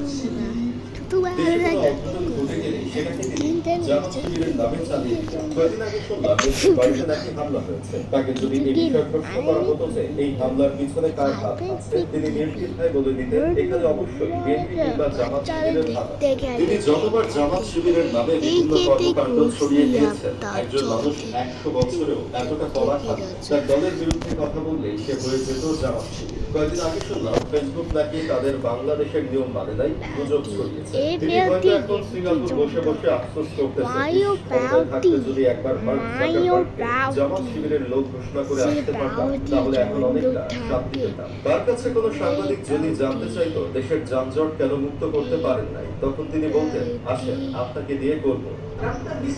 দেশে কোনো অঘটন ঘটে গেলে সেটা থেকে জামাত তাকে যদি এই বিষয়ে প্রশ্ন করা হতো যে এই হামলার পিছনে কার হাত তিনি নির্দ্বিধায় বলে দিতেন এখানে অবশ্যই বিএনপি কিংবা জামাত শিবিরের হাত তিনি যতবার জামাত শিবিরের নামে বিভিন্ন কর্মকাণ্ড ছড়িয়ে দিয়েছেন একজন মানুষ একশো বছরেও এতটা কড়া তার দলের বিরুদ্ধে কথা বললেই সে হয়ে যেত জামাত শিবির। কয়েকদিন আগে শুনলাম ফেসবুক নাকি তাদের বাংলাদেশের নিয়ম মানে নাই গুজব ছড়িয়েছে। তিনি হয়তো এখন সিঙ্গাপুর বসে বসে আফসোস করতেছেন ক্ষমতায় থাকতে যদি একবার মার্ক Mario জাকারবার্গকে Bauti. জামাত শিবিরের লোক ঘোষণা করে আসতে পারতাম তাহলে এখন অনেকটা শান্তি পেতাম তার কাছে কোনো সাংবাদিক যদি জানতে চাইতো দেশের যানজট কেন মুক্ত করতে পারেন নাই? তখন তিনি বলতেন আসেন আপনাকে দিয়ে করব। রাস্তা আপনি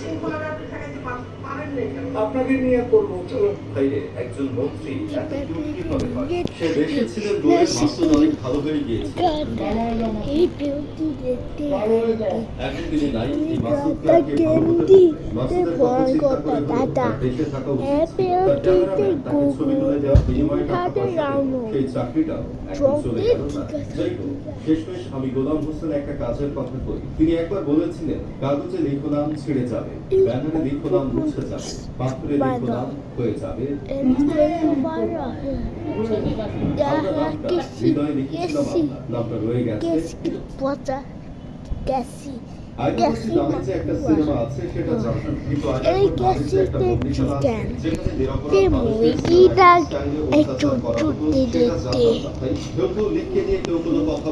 আপনাকে নিয়ে করব। চলো। বাইরে একজন মন্ত্রী এত চুপ কীভাবে হয়? সে দেশে ছিলেন বলে মাসুদ অনেক ভালো হয়ে গিয়েছে। এখন তিনি নাই এই মাসুদ দাদা খানকে ভালো হতে কেন্দ্রি মাসুদের ভয় কথা চিন্তা করতো করে হলো দাদা দেশে থাকা উচিত। তার ক্যামেরাম্যান ছবি তুলে দেওয়ার বিনিময়ে টাকা পয়সা সেই চাকরিটাও এখন চলে গেল না। যাই হোক শেষমেশ আমি গোলাম হোসেন একটা কাজের কথা করি তিনি একবার বলেছিলেন কাগজে লিখো নাম ছিঁড়ে যাবে ব্যানারে লিখো নাম মুছে যাবে। লিখো নাম হয়ে যাবে। হৃদয়ে আমরা নামটা রয়ে গেছে। কিন্তু এই গ্যাসিতে চিকেন। তে মুরগিটা একটু সেটা দিতে।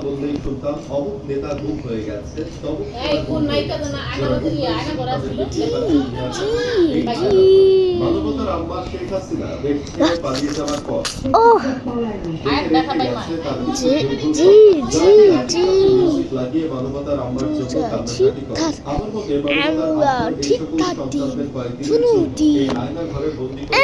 বললেই শুনতাম অমুক নেতা গুম হয়ে গেছে তমুক? মানবতার আম্মা শেখ হাসিনা দেশ পালিয়ে যাওয়ার পর ও আয়াত দেখা পাই মা। জি, জি, জি, জি। লাগিয়ে মানবতার আম্মার জন্য কান্নাকাটি করে। ঠিক আমার মতে মানবতার আমরা আম্মার এই ঠিক সকল থাকি। সন্তানদের কয়েকদিনের শুনুন, জন্য দি। এই আয়নার ঘরে বন্দি করে